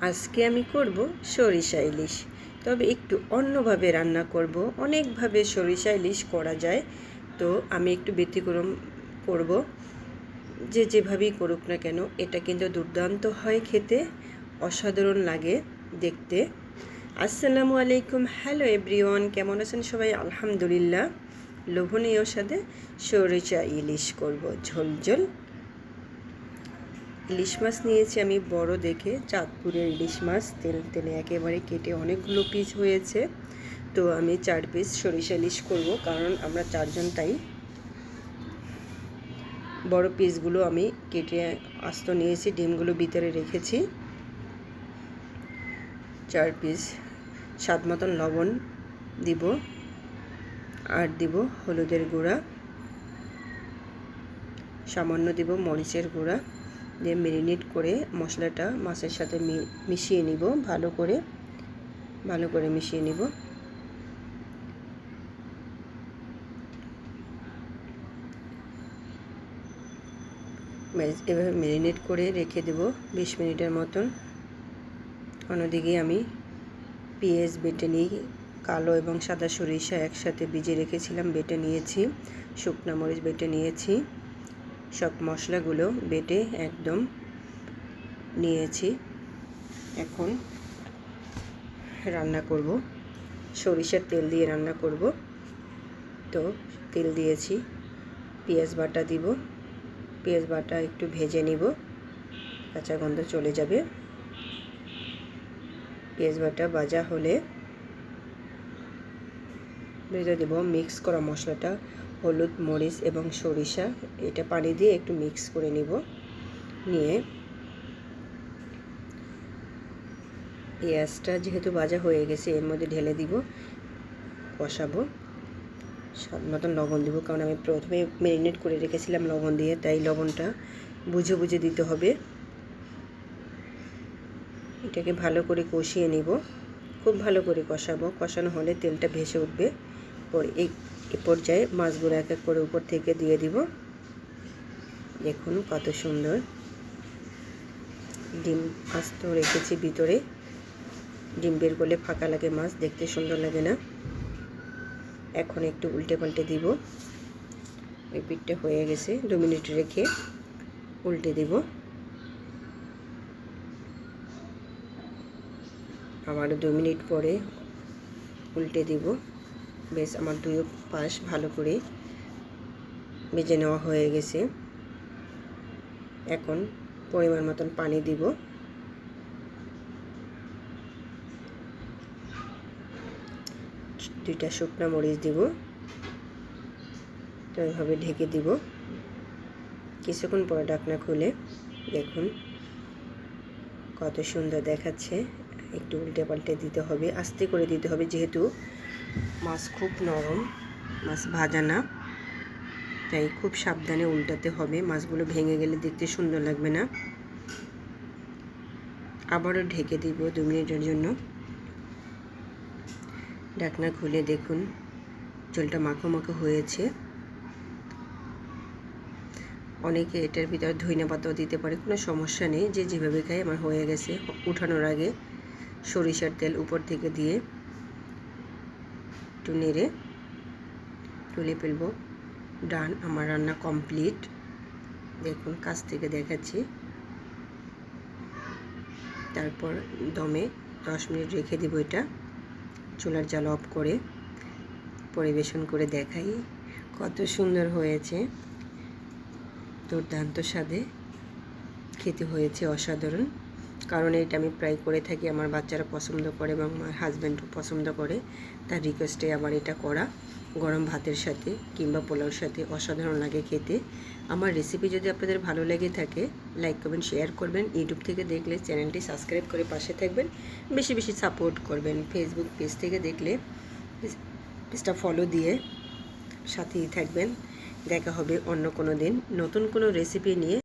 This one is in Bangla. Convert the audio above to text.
আজকে আমি করব সরিষা ইলিশ। তবে একটু অন্যভাবে রান্না করব। অনেকভাবে সরিষা ইলিশ করা যায়। তো আমি একটু ব্যতিক্রম করব। যে যেভাবেই করুক না কেন, এটা কিন্তু দুর্দান্ত হয় খেতে। অসাধারণ লাগে দেখতে। আসসালামু আলাইকুম। হ্যালো এভরিওয়ান, কেমন আছেন সবাই? আলহামদুলিল্লাহ। লোভনীয় সাথে সরিষা ইলিশ করব। ঝোল ঝোল। ইলিশ মাছ নিয়েছি আমি বড় দেখে। চাঁদপুরের ইলিশ মাছ তেল, তেলে একেবারে কেটে অনেকগুলো পিস হয়েছে। তো আমি চার পিস সরিষা ইলিশ করব, কারণ আমরা চারজন তাই। বড় পিসগুলো আমি কেটে আস্ত নিয়েছি, ডিমগুলো ভিতরে রেখেছি। চার পিস স্বাদ মতন লবণ দিব, আর দিব হলুদের গুঁড়া। সামান্য দিব মরিচের গুঁড়া। দিয়ে মেরিনেট করে মশলাটা মাছের সাথে মিশিয়ে নিব, ভালো করে ভালো করে মিশিয়ে নিব। এভাবে মেরিনেট করে রেখে দেব বিশ মিনিটের মতন। অন্যদিকে আমি পেঁয়াজ বেটে নিই কালো এবং সাদা সরিষা একসাথে ভিজে রেখেছিলাম, বেটে নিয়েছি, শুকনা মরিচ বেটে নিয়েছি। সব মশলাগুলো বেটে একদম নিয়েছি। এখন রান্না করব। সরিষার তেল দিয়ে রান্না করব। তো তেল দিয়েছি। পেঁয়াজ বাটা দিব। পেঁয়াজ বাটা একটু ভেজে নিব। কাঁচা গন্ধ চলে যাবে। পেঁয়াজ বাটা ভাজা হলে ভেজে দেব। মিক্স করা মশলাটা হলুদ, মরিচ এবং সরিষা। এটা পানি দিয়ে একটু মিক্স করে নিব। নিয়ে পেঁয়াজটা যেহেতু ভাজা হয়ে গেছে, এর মধ্যে ঢেলে দিব, কষাবো। স্বাদ মতন লবণ দিব, কারণ আমি প্রথমে ম্যারিনেট করে রেখেছিলাম লবণ দিয়ে, তাই লবণটা বুঝে বুঝে দিতে হবে। এটাকে ভালো করে কষিয়ে নিব। খুব ভালো করে কষাবো। কষানো হলে তেলটা ভেসে উঠবে। পরে এই এ পর্যায়ে মাছগুলো এক এক করে উপর থেকে দিয়ে দিব। দেখুন কত সুন্দর। ডিম আস্ত রেখেছি ভিতরে। ডিম বের করলে ফাঁকা লাগে মাছ, দেখতে সুন্দর লাগে না। এখন একটু উল্টে পাল্টে দিব। ওই পিঠটা হয়ে গেছে, দু মিনিট রেখে উল্টে দিব। আবার দু মিনিট পরে উল্টে দিব। বেশ আমার দুই পাশ ভালো করে ভেজে নেওয়া হয়ে গেছে। এখন পরিমাণ মতন পানি দিব। দুইটা শুকনো মরিচ দিব। তো এইভাবে ঢেকে দিব। কিছুক্ষণ পরে ডাকনা খুলে দেখুন কত সুন্দর দেখাচ্ছে। একটু উল্টে পাল্টে দিতে হবে, আস্তে করে দিতে হবে যেহেতু মাছ খুব নরম, মাছ ভাজা না। তাই খুব সাবধানে উল্টাতে হবে। মাছগুলো ভেঙে গেলে দেখতে সুন্দর লাগবে না। আবারও ঢেকে দিব দু মিনিটের জন্য। ঢাকনা খুলে দেখুন, জলটা মাখো মাখো হয়েছে। অনেকে এটার ভিতরে ধইনা পাতাও দিতে পারে, কোনো সমস্যা নেই। যে যেভাবে খায়, আমার হয়ে গেছে উঠানোর আগে। সরিষার তেল উপর থেকে দিয়ে। একটু নেড়ে তুলে ফেলব ডান, আমার রান্না কমপ্লিট। দেখুন, কাছ থেকে দেখাচ্ছি। তারপর দমে দশ মিনিট রেখে দেবো এটা। চুলার জাল অফ করে পরিবেশন করে দেখাই কত সুন্দর হয়েছে। দুর্দান্ত স্বাদে খেতে হয়েছে অসাধারণ। কারণ এটা আমি প্রায় করে থাকি, আমার বাচ্চারা পছন্দ করে এবং আমার হাজব্যান্ডও পছন্দ করে। তার রিকোয়েস্টে আমার এটা করা, গরম ভাতের সাথে কিংবা পোলাওর সাথে অসাধারণ লাগে খেতে। আমার রেসিপি যদি আপনাদের ভালো লেগে থাকে লাইক করবেন শেয়ার করবেন। ইউটিউব থেকে দেখলে চ্যানেলটি সাবস্ক্রাইব করে পাশে থাকবেন। বেশি বেশি সাপোর্ট করবেন। ফেসবুক পেজ থেকে দেখলে পেজটা ফলো দিয়ে সাথেই থাকবেন। দেখা হবে অন্য কোনো দিন। নতুন কোনো রেসিপি নিয়ে।